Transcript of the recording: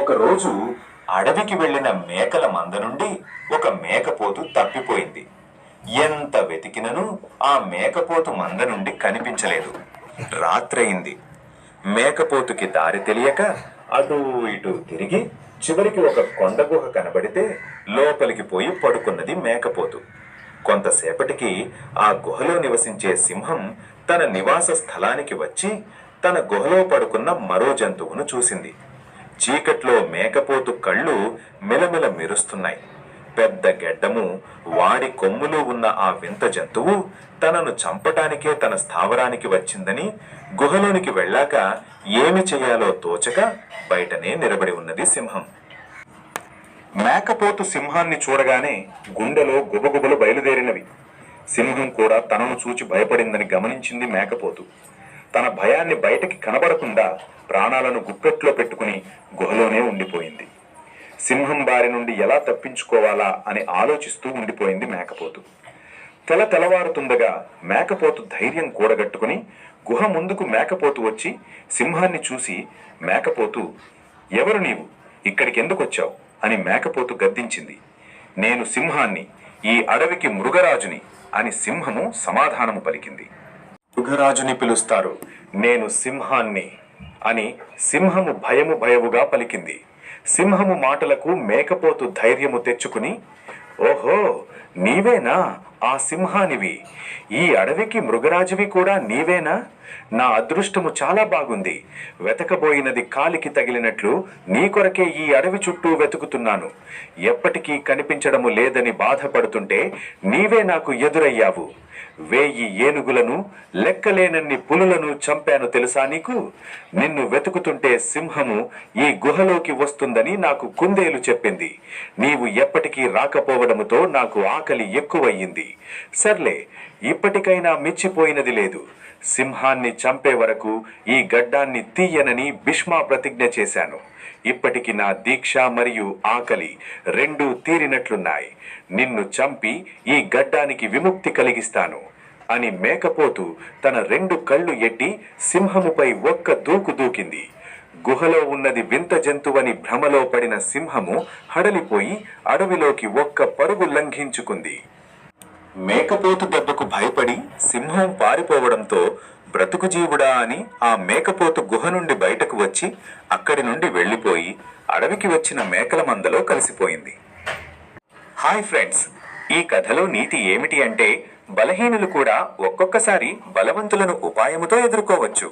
ఒకరోజు అడవికి వెళ్ళిన మేకల మంద నుండి ఒక మేకపోతు తప్పిపోయింది. ఎంత వెతికినను ఆ మేకపోతు మంద నుండి కనిపించలేదు. రాత్రయింది. మేకపోతుకి దారి తెలియక అటు ఇటు తిరిగి చివరికి ఒక కొండ గుహ కనబడితే లోపలికి పోయి పడుకున్నది మేకపోతు. కొంతసేపటికి ఆ గుహలో నివసించే సింహం తన నివాస స్థలానికి వచ్చి తన గుహలో పడుకున్న మరో జంతువును చూసింది. చీకట్లో మేకపోతు కళ్ళు మిలమిల మెరుస్తున్నాయి. పెద్ద గెడ్డము వాడి కొమ్ములు ఉన్న ఆ వింత జంతువు తనను చంపటానికే తన స్థావరానికి వచ్చిందని గుహలోనికి వెళ్ళాక ఏమి చేయాలో తోచక బయటనే నిలబడి ఉన్నది సింహం. మేకపోతు సింహాన్ని చూడగానే గుండెలో గుబగుబలు బయలుదేరినవి. సింహం కూడా తనను చూచి భయపడిందని గమనించింది మేకపోతు. తన భయాన్ని బయటకి కనబడకుండా ప్రాణాలను గుప్పెట్లో పెట్టుకుని గుహలోనే ఉండిపోయింది. సింహం బారి నుండి ఎలా తప్పించుకోవాలా అని ఆలోచిస్తూ ఉండిపోయింది మేకపోతు. తెల తెలవారుతుండగా మేకపోతు ధైర్యం కూడగట్టుకుని గుహ ముందుకు మేకపోతు వచ్చి సింహాన్ని చూసి మేకపోతు ఎవరు నీవు? ఇక్కడికి ఎందుకు వచ్చావు అని మేకపోతు గద్దించింది. నేను సింహాన్ని ఈ అడవికి మృగరాజుని అని సింహము సమాధానము పలికింది. మృగరాజుని పిలుస్తారు. నేను సింహాన్ని అని సింహము భయము భయముగా పలికింది. సింహము మాటలకు మేకపోతు ధైర్యము తెచ్చుకుని ఓహో నీవేనా ఆ సింహానివి? ఈ అడవికి మృగరాజువి కూడా నీవేనా? నా అదృష్టము చాలా బాగుంది. వెతకబోయినది కాలికి తగిలినట్లు నీ కొరకే ఈ అడవి చుట్టూ వెతుకుతున్నాను. ఎప్పటికీ కనిపించడము లేదని బాధపడుతుంటే నీవే నాకు ఎదురయ్యావు. వేయి ఏనుగులను లెక్కలేనన్ని పులులను చంపాను తెలుసా నీకు? నిన్ను వెతుకుతుంటే సింహము ఈ గుహలోకి వస్తుందని నాకు కుందేలు చెప్పింది. నీవు ఎప్పటికీ రాకపోవడముతో నాకు ఆకలి ఎక్కువయ్యింది. సర్లే ఇప్పటికైనా మిచ్చిపోయినది లేదు. సింహాన్ని చంపే వరకు ఈ గడ్డాన్ని తీయనని భీష్మా ప్రతిజ్ఞ చేశాను. ఇప్పటికి నా దీక్ష మరియు ఆకలి రెండూ తీరినట్లున్నాయి. నిన్ను చంపి ఈ గడ్డానికి విముక్తి కలిగిస్తాను అని మేకపోతూ తన రెండు కళ్ళు ఎట్టి సింహముపై ఒక్క దూకు దూకింది. గుహలో ఉన్నది వింత జంతువని భ్రమలో పడిన సింహము హడలిపోయి అడవిలోకి ఒక్క పరుగు లంఘించుకుంది. మేకపోతు దెబ్బకు భయపడి సింహం పారిపోవడంతో బ్రతుకు జీవుడా అని ఆ మేకపోతు గుహ నుండి బయటకు వచ్చి అక్కడి నుండి వెళ్ళిపోయి అడవికి వచ్చిన మేకల మందలో కలిసిపోయింది. హాయ్ ఫ్రెండ్స్ ఈ కథలో నీతి ఏమిటి అంటే బలహీనులు కూడా ఒక్కొక్కసారి బలవంతులను ఉపాయముతో ఎదుర్కోవచ్చు.